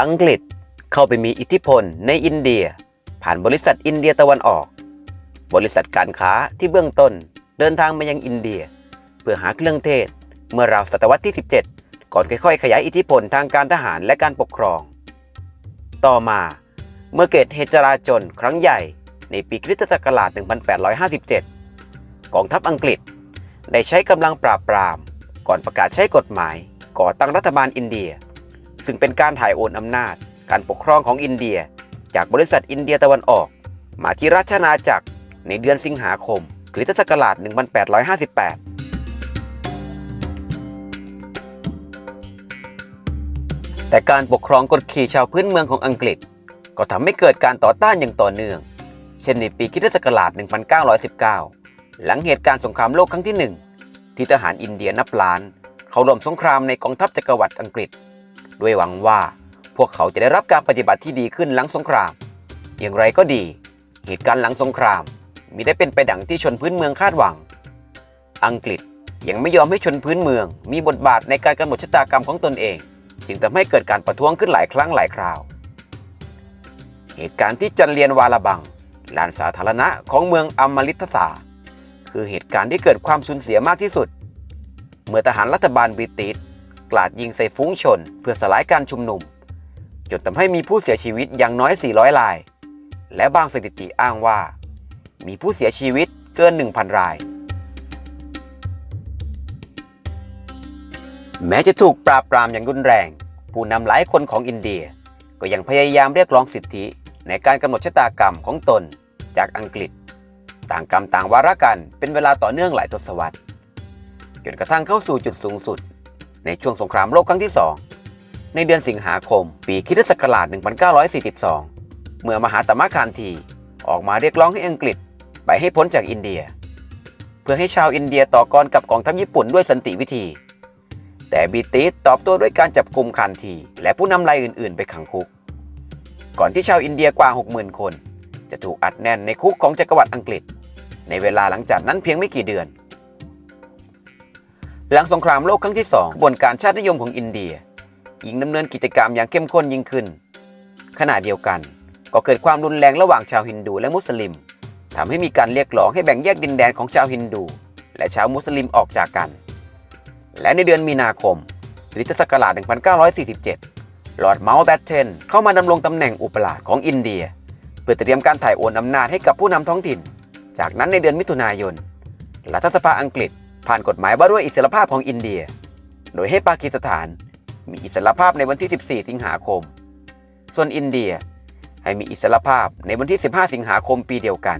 อังกฤษเข้าไปมีอิทธิพลในอินเดีย ผ่านบริษัทอินเดียตะวันออก บริษัทการค้าที่เบื้องต้นเดินทางมายังอินเดีย เพื่อหาเครื่องเทศ เมื่อราวศตวรรษที่ 17 ก่อนค่อยๆ ขยายอิทธิพลทางการทหารและการปกครอง ต่อมาเมื่อเกิดเหตุจราจนครั้งใหญ่ในปีคริสตศักราช 1857 กองทัพอังกฤษ ได้ใช้กำลังปราบปราม ก่อนประกาศใช้กฎหมาย ก่อตั้งรัฐบาลอินเดีย ซึ่งเป็นการถ่ายโอนอำนาจ การปกครองของอินเดีย จากบริษัทอินเดียตะวันออก มาที่ราชอาณาจักรในเดือนสิงหาคมคริสตศักราช 1858แต่การปกครองกดขี่ชาวพื้นเมืองของอังกฤษ ก็ทำให้เกิดการต่อต้านอย่างต่อเนื่อง เช่นในปีคิศักราช 1919 หลังเหตุการณ์สงครามโลกครั้งที่หนึ่งที่ทหารอินเดียนับล้าน เขาร่วมสงครามในกองทัพจักรวรรดิอังกฤษ ด้วยหวังว่าพวกเขาจะได้รับการปฏิบัติที่ดีขึ้นหลังสงคราม อย่างไรก็ดี เหตุการณ์หลังสงครามมิได้เป็นไปดังที่ชนพื้นเมืองคาดหวัง อังกฤษยังไม่ยอมให้ชนพื้นเมือง มีบทบาทในการกำหนดชะตากรรมของตนเอง จึงทำให้เกิดการประท้วงขึ้นหลายครั้งหลายคราว เหตุการณ์ที่จันเลียนวาลาบังลานสาธารณะของเมืองอมฤตสาคือเหตุการณ์ที่เกิดความสูญเสียมากที่สุด เมื่อทหารรัฐบาลบริติช กราดยิงใส่ฟุ้งชน เพื่อสลายการชุมนุม จนทำให้มีผู้เสียชีวิตอย่างน้อย 400 ราย และบางสถิติอ้างว่า มีผู้เสียชีวิตเกิน 1,000 ราย แม้จะถูกปราบปรามอย่างรุนแรง ผู้นำหลายคนของอินเดีย ก็ยังพยายามเรียกร้องสิทธิในการกำหนดชะตากรรมของตนจากอังกฤษ ต่างกรรมต่างวาระกันเป็นเวลาต่อเนื่องหลายทศวรรษจนกระทั่งเข้าสู่จุดสูงสุด ในช่วงสงครามโลกครั้งที่ 2 ในเดือนสิงหาคม ปีคริสตศักราช 1942 เมื่อมหาตมะคานทีออกมาเรียกร้องให้อังกฤษไปให้พ้นจากอินเดีย เพื่อให้ชาวอินเดียต่อกรกับกองทัพญี่ปุ่นด้วยสันติวิธี แต่บริติชตอบโต้ด้วยการจับกลุ่มคานทีและผู้นำรายอื่น ๆ ไปขังคุก ก่อนที่ชาวอินเดียกว่า 60,000 คน จะถูกอัดแน่นในคุกของจักรวรรดิอังกฤษ ในเวลาหลังจากนั้นเพียงไม่กี่เดือน หลังสงครามโลกครั้งที่สองบวนการชาตินิยมของอินเดียยิงดำเนินกิจกรรมอย่างเข้มข้นยิ่งขึ้น ขณะเดียวกัน ก็เกิดความรุนแรงระหว่างชาวฮินดูและมุสลิมทำให้มีการเรียกร้องให้แบ่งแยกดินแดนของชาวฮินดู และชาวมุสลิมออกจากกัน และในเดือนมีนาคมคริสตศักราช1947 ลอร์ดเมาส์แบตเทนเข้ามาดำรงตำแหน่งอุปราชของอินเดีย เพื่อเตรียมการถ่ายโอนอำนาจให้กับผู้นำท้องถิ่น จากนั้นในเดือนมิถุนายน รัฐสภาอังกฤษ ผ่านกฎหมายว่าด้วยอิสรภาพของอินเดีย โดยให้ปากีสถานมีอิสรภาพในวันที่ 14 สิงหาคม ส่วนอินเดียให้มีอิสรภาพในวันที่ 15 สิงหาคมปีเดียวกัน